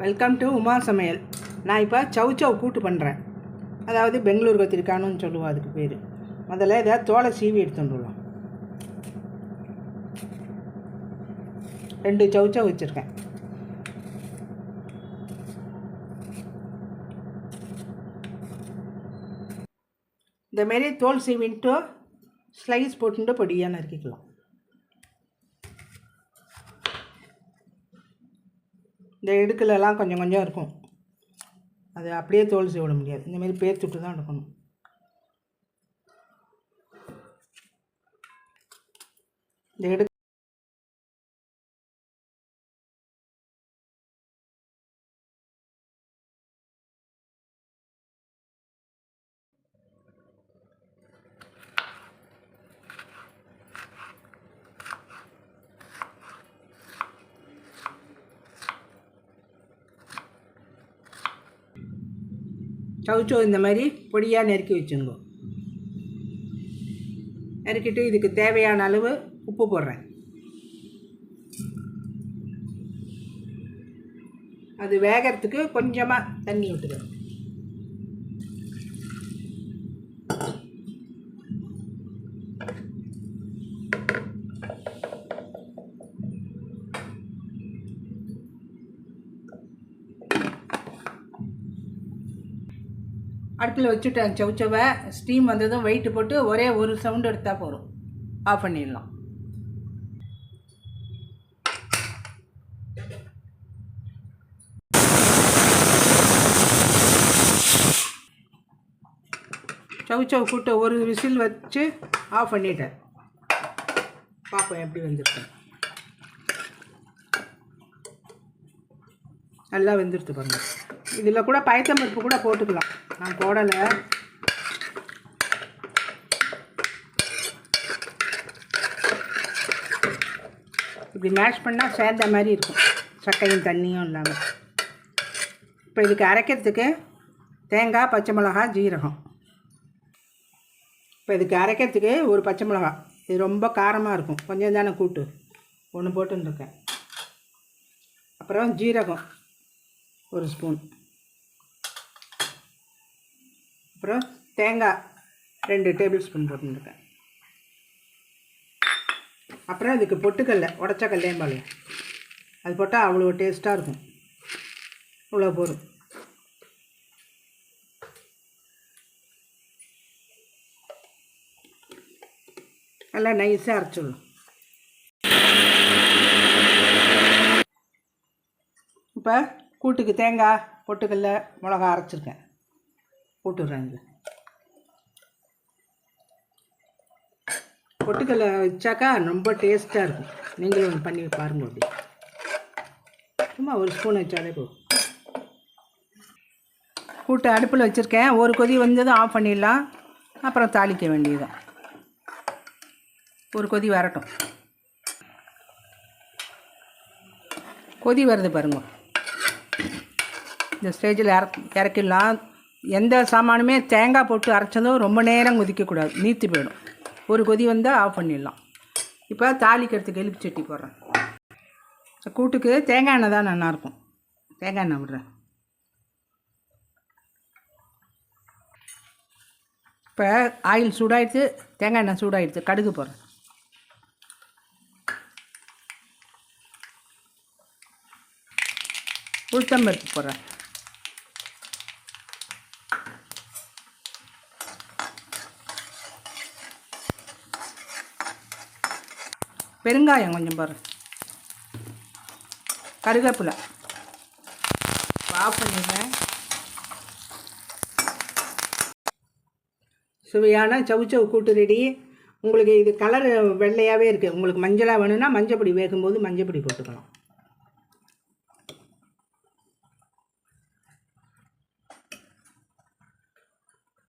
Welcome to Uma சமையல். நான் இப்போ சவு சவு கூட்டு பண்ணுறேன் அதாவது பெங்களூர் கத்திரிக்காணுன்னு சொல்லுவோம் அதுக்கு பேர். முதல்ல ஏதாவது தோலை சீவி எடுத்துட்டுலாம் ரெண்டு சவு சவு வச்சுருக்கேன். இந்தமாரி தோல் சீவின்ட்டு ஸ்லைஸ் போட்டுட்டு பொடியாக நறுக்கிக்கலாம். இந்த இடுக்கிலலாம் கொஞ்சம் கொஞ்சம் இருக்கும். அது அப்படியே தோல் விட முடியாது. இந்தமாரி பேர்த்துட்டு தான் எடுக்கணும். இந்த இடு சவுச்சோ இந்த மாதிரி பொடியாக நெருக்கி வச்சுங்கோ. நறுக்கிட்டு இதுக்கு தேவையான அளவு உப்பு போடுறேன். அது வேகிறதுக்கு கொஞ்சமாக தண்ணி விட்டுக்கிறேன் அடுப்பில் வச்சுட்டேன். சவுச்சவை ஸ்டீம் வந்ததும் வெயிட்டு போட்டு ஒரே ஒரு சவுண்டு எடுத்தால் போதும். ஆஃப் பண்ணிடலாம். சவுச்சவ் கூட்ட ஒரு விசில் வச்சு ஆஃப் பண்ணிட்டேன். பார்ப்போம் எப்படி வந்திருக்கேன் நல்லா வெந்துடுத்து பாருங்கள் இதில் கூட பயத்தம்பருப்பு கூட போட்டுக்கலாம். நான் போடலை. இப்படி மேஷ் பண்ணால் சேர்ந்த மாதிரி இருக்கும். சக்கையும் தண்ணியும் இல்லாமல் இப்போ இதுக்கு அரைக்கிறதுக்கு தேங்காய் பச்சை மிளகா ஜீரகம். இப்போ இதுக்கு அரைக்கிறதுக்கு ஒரு பச்சை மிளகா இது ரொம்ப காரமாக இருக்கும். கொஞ்சம் தானே கூட்டு. ஒன்று போட்டுருக்கேன் அப்புறம் ஜீரகம். ஒரு ஸ்பூன். அப்புறம் தேங்காய் ரெண்டு டேபிள் ஸ்பூன் போட்டுருக்கேன் அப்புறம் இதுக்கு பொட்டுக்கல்ல உடச்ச கல்லையம்பாளையம் அது போட்டால் அவ்வளோ டேஸ்ட்டாக இருக்கும். இவ்வளோ போதும். நல்லா நைஸாக அரைச்சிடணும் இப்போ கூட்டுக்கு தேங்காய் பொட்டுக்கல்ல மிளகா அரைச்சிருக்கேன். போட்டுடுறேன் இதில் பொட்டுக்கல்ல வச்சாக்கா ரொம்ப டேஸ்ட்டாக இருக்கும். நீங்களும் ஒன்று பண்ணி பாருங்க அப்படி. சும்மா ஒரு ஸ்பூன் வச்சாலே போதும். கூட்டு அடுப்பில் வச்சுருக்கேன். ஒரு கொதி வந்ததும் ஆஃப் பண்ணிடலாம். அப்புறம் தாளிக்க வேண்டியதுதான். ஒரு கொதி வரட்டும். கொதி வருது பாருங்க. இந்த ஸ்டேஜில் இறக் இறக்கிடலாம். எந்த சாமானுமே தேங்காய் போட்டு அரைச்சதும் ரொம்ப நேரம் கொதிக்கக்கூடாது. நீத்து போயிடும். ஒரு கொதி வந்தால் ஆஃப் பண்ணிடலாம். இப்போ தாளிக்கிறதுக்கு எலுப்பு சட்டி போடுறேன். கூட்டுக்கு தேங்காய் எண்ணெய் தான் நல்லாயிருக்கும். தேங்காய் எண்ணெய் விடுறேன். இப்போ ஆயில் சூடாயிடுச்சு தேங்காய் எண்ணெய் சூடாகிடுச்சு கடுகு போடுறேன். உளுத்தம்பருப்பு போடுறேன். பெருங்காயம் கொஞ்சம் பாரு. கருவேப்பிலை ஆஃப் பண்ணிடுறேன். சுவையான சவுச்சவு கூட்டு ரெடி. உங்களுக்கு இது கலர் வெள்ளையாகவே இருக்குது உங்களுக்கு மஞ்சளாக வேணும்னா மஞ்சப்பொடி வேகும்போது மஞ்சப்பொடி போட்டுக்கலாம்.